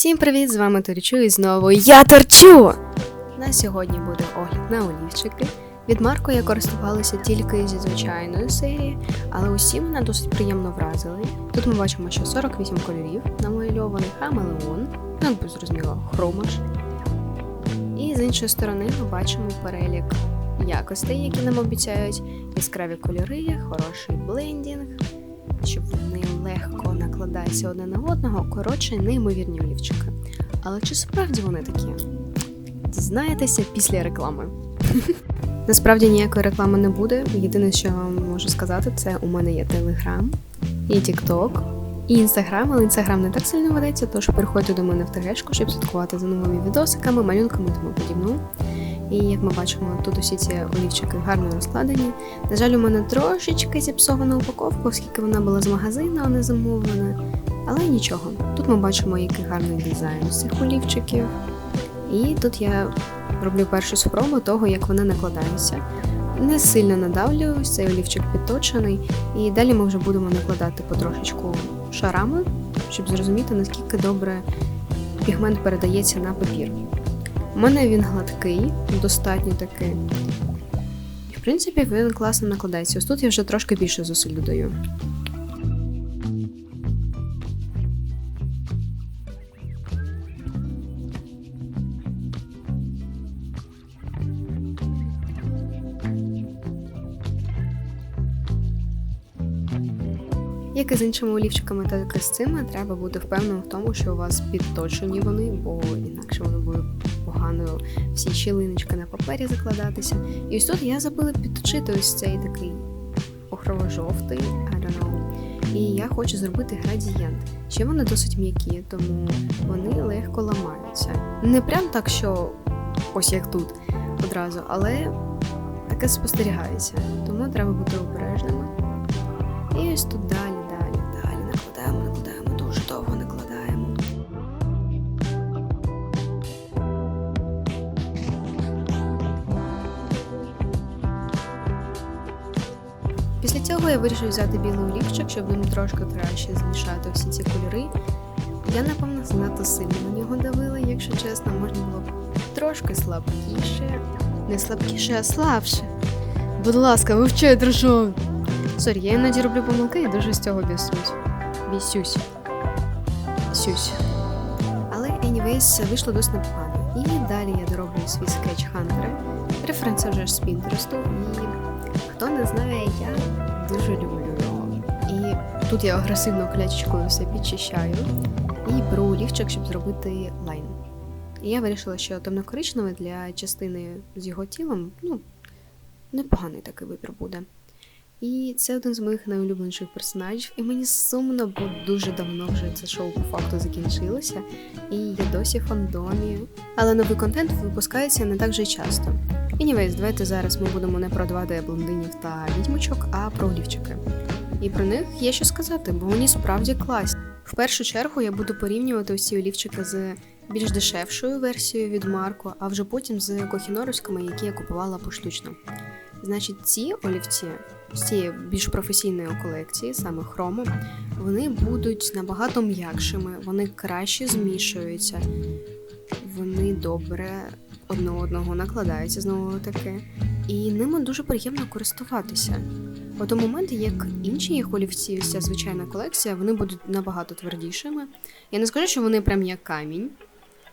Всім привіт! З вами Торчу і знову я торчу! На сьогодні буде огляд на олівчики. Від Марко я користувалася тільки зі звичайної серії, але усі мене досить приємно вразили. Тут ми бачимо, що 48 кольорів намальований хамелеон, ну якби зрозуміло, хромаш. І з іншої сторони ми бачимо перелік якостей, які нам обіцяють яскраві кольори, хороший блендінг, щоб вони легко накладаються одне на одного, коротше, неймовірні олівчики. Але чи справді вони такі? Дізнаєтеся після реклами. Насправді ніякої реклами не буде. Єдине, що я вам можу сказати, це у мене є Телеграм, і Тікток, і Інстаграм, але інстаграм не так сильно ведеться, тож переходьте до мене в ТГшку, щоб слідкувати за новими відосиками, малюнками і тому подібному. І як ми бачимо, тут усі ці олівчики гарно розкладені. На жаль, у мене трошечки зіпсована упаковка, оскільки вона була з магазину, а не замовлена. Але нічого. Тут ми бачимо, який гарний дизайн з цих олівчиків. І тут я роблю першу спробу того, як вони накладаються. Не сильно надавлююсь, цей олівчик підточений, і далі ми вже будемо накладати потрошечку шарами, щоб зрозуміти, наскільки добре пігмент передається на папір. У мене він гладкий, достатньо такий. І, в принципі, він класно накладається. Ось тут я вже трошки більше зусиль додаю. Як і з іншими олівчиками, так і з цими, треба бути впевненим в тому, що у вас підточені вони, бо інакше вони будуть погано всі щілиночки на папері закладатися. І ось тут я забула підточити ось цей такий охрово-жовтий, I don't know. І я хочу зробити градієнт. Ще вони досить м'які, тому вони легко ламаються. Не прям так, що ось як тут одразу, але таке спостерігається. Тому треба бути обережними. І ось тут я вирішив взяти білий олівчик, щоб ним трошки краще змішати всі ці кольори. Я, напевно, занадто сильно на нього давила, якщо чесно, можна було б трошки слабкіше. Не слабкіше, а слабше. Будь ласка, вивчай дружок. Сорі, я іноді роблю помилки і дуже з цього бісусь. Бісюсь. Сюсь. Але, anyways, вийшло досить непогано. І далі я дороблю свій скетч Хантера. Референс вже з Пінтересту. І хто не знає, я дуже люблю його. І тут я агресивно клячкою все підчищаю. І беру олівчик, щоб зробити лайн. І я вирішила, що темно-коричневий для частини з його тілом, ну, непоганий такий вибір буде. І це один з моїх найулюбленіших персонажів, і мені сумно, бо дуже давно вже це шоу по факту закінчилося, і я досі в фандомі. Але новий контент випускається не так же часто. Anyways, давайте зараз ми будемо не про 2D блондинів та відьмочок, а про олівчики. І про них є що сказати, бо вони справді класні. В першу чергу я буду порівнювати усі олівчики з більш дешевшою версією від Марко, а вже потім з кохіноровськими, які я купувала поштучно. Значить, ці олівці з цієї більш професійної колекції, саме хрому, вони будуть набагато м'якшими, вони краще змішуються, вони добре одне одного накладаються знову таки, і ними дуже приємно користуватися. У тому моменті, як інші їх олівці, ця звичайна колекція, вони будуть набагато твердішими. Я не скажу, що вони прям як камінь.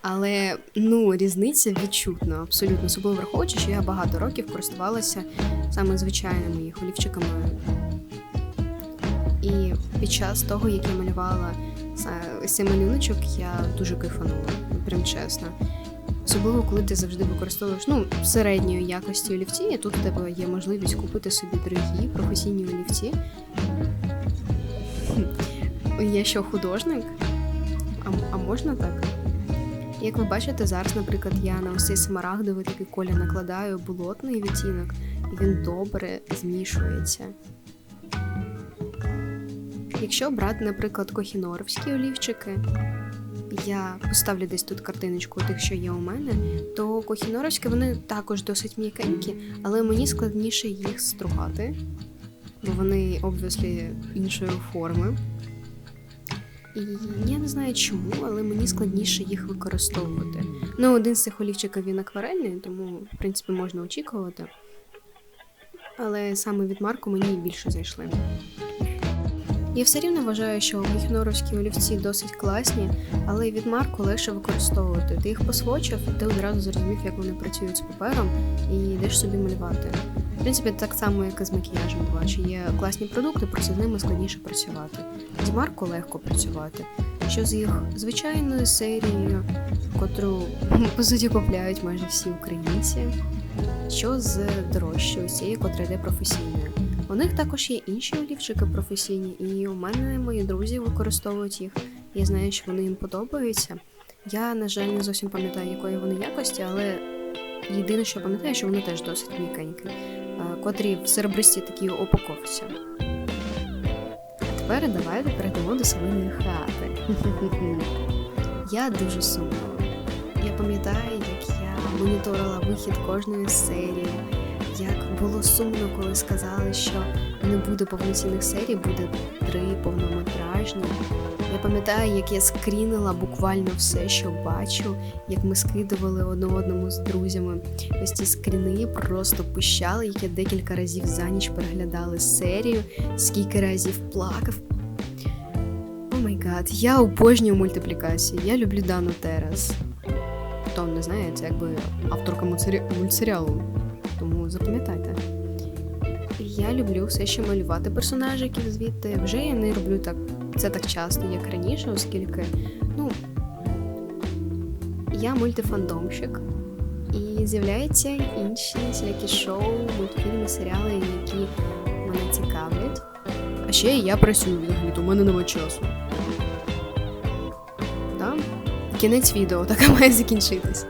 Але ну різниця відчутна, абсолютно особливо враховуючи, що я багато років користувалася саме звичайними їх олівчиками. І під час того, як я малювала ось цей малюночок, я дуже кайфанула, прям чесно. Особливо, коли ти завжди використовуєш ну, середньої якості олівці, і тут у тебе є можливість купити собі дорогі професійні олівці. Я що, художник? А, а можна так? Як ви бачите, зараз, наприклад, я на ось цей смарагдовий такий колір накладаю болотний відтінок, і він добре змішується. Якщо брати, наприклад, кохіноровські олівчики, я поставлю десь тут картиночку тих, що є у мене, то кохіноровські вони також досить м'якенькі, але мені складніше їх стругати, бо вони, обвіслі, іншої форми. І я не знаю чому, але мені складніше їх використовувати. Ну, один з цих олівчиків він акварельний, тому, в принципі, можна очікувати. Але саме від Марку мені більше зайшли. Я все рівно вважаю, що міхноровські олівці досить класні, але від Марку легше використовувати. Ти їх посвочив, і ти одразу зрозумів, як вони працюють з папером, і йдеш собі малювати. В принципі, так само, як і з макіяжем бачу. Є класні продукти, просто з ними складніше працювати. З Марку легко працювати. Що з їх звичайною серією, котру по суті купляють майже всі українці, що з дорожчою, цією, котра йде професійною. У них також є інші олівчики професійні, і у мене мої друзі використовують їх. Я знаю, що вони їм подобаються. Я, на жаль, не зовсім пам'ятаю, якої вони якості, але єдине, що пам'ятаю, що вони теж досить м'якенькі, котрі в серебристій такій упаковці. А тепер давайте перейдемо до своєї хати. Я дуже сумна. Я пам'ятаю, як я моніторила вихід кожної серії. Як було сумно, коли сказали, що не буде повноцінних серій, буде три повнометражні. Я пам'ятаю, як я скрінила буквально все, що бачу, як ми скидували одне одному з друзями. Ось ці скріни просто пищали, як я декілька разів за ніч переглядала серію, скільки разів плакав. О май гад, я обожнюю мультиплікації, я люблю Дану Терас. Хто не знає, це якби авторка мультсері- мультсеріалу тому запам'ятайте. Я люблю все ще малювати персонажиків звідти. Вже я не роблю так це так часто, як раніше, оскільки ну, я мультифандомщик, і з'являються інші всякі шоу, мультфільми, серіали, які мене цікавлять. А ще я працюю взагалі, то мене немає часу. Да? Кінець відео, така має закінчитись.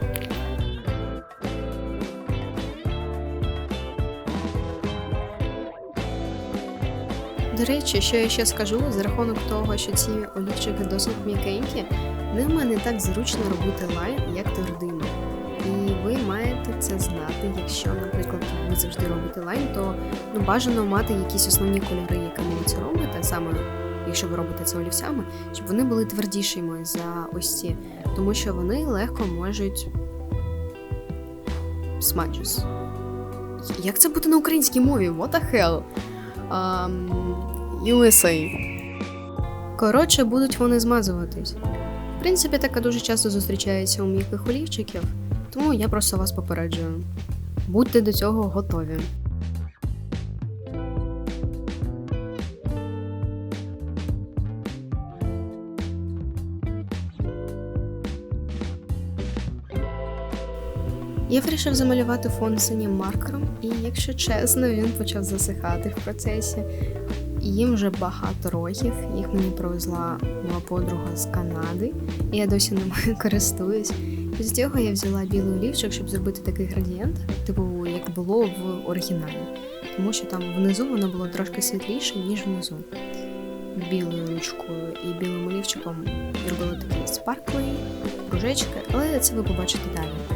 До речі, що я ще скажу, за рахунок того, що ці олівчики досить м'якенькі, ними не так зручно робити лайн, як твердими. І ви маєте це знати, якщо, наприклад, ви завжди робите лайн, то ну, бажано мати якісь основні кольори, якими ви це робите, саме якщо ви робите це олівцями, щоб вони були твердішими за ось ці, тому що вони легко можуть смаджус. Як це буде на українській мові? What the hell? Um, USA. Коротше, будуть вони змазуватись. В принципі, таке дуже часто зустрічається у м'яких олівчиків, тому я просто вас попереджую. Будьте до цього готові. Я вирішив замалювати фон синім маркером, і, якщо чесно, він почав засихати в процесі. Їм вже багато років, їх мені привезла моя подруга з Канади, і я досі ними користуюсь. З цього я взяла білий олівчик, щоб зробити такий градієнт, типу як було в оригіналі. Тому що там внизу воно було трошки світліше, ніж внизу. Білою ручкою і білим олівчиком зробила такі спаркли, кружечки, але це ви побачите далі.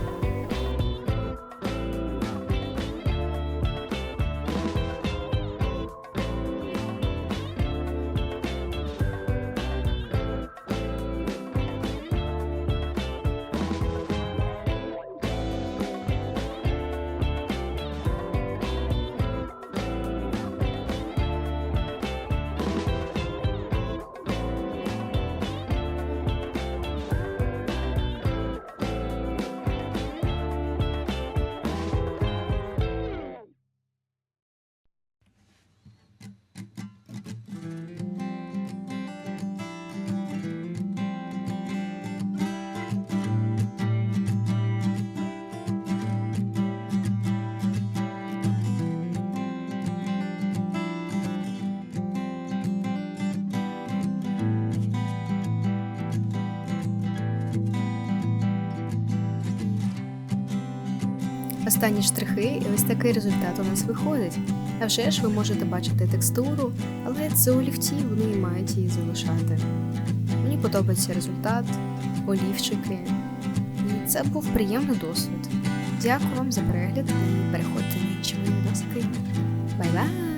Останні штрихи, і ось такий результат у нас виходить. А вже ж ви можете бачити текстуру, але це олівці, вони мають її залишати. Мені подобається результат, олівчики. І це був приємний досвід. Дякую вам за перегляд і переходьте на інші мої доски. Бай-бай!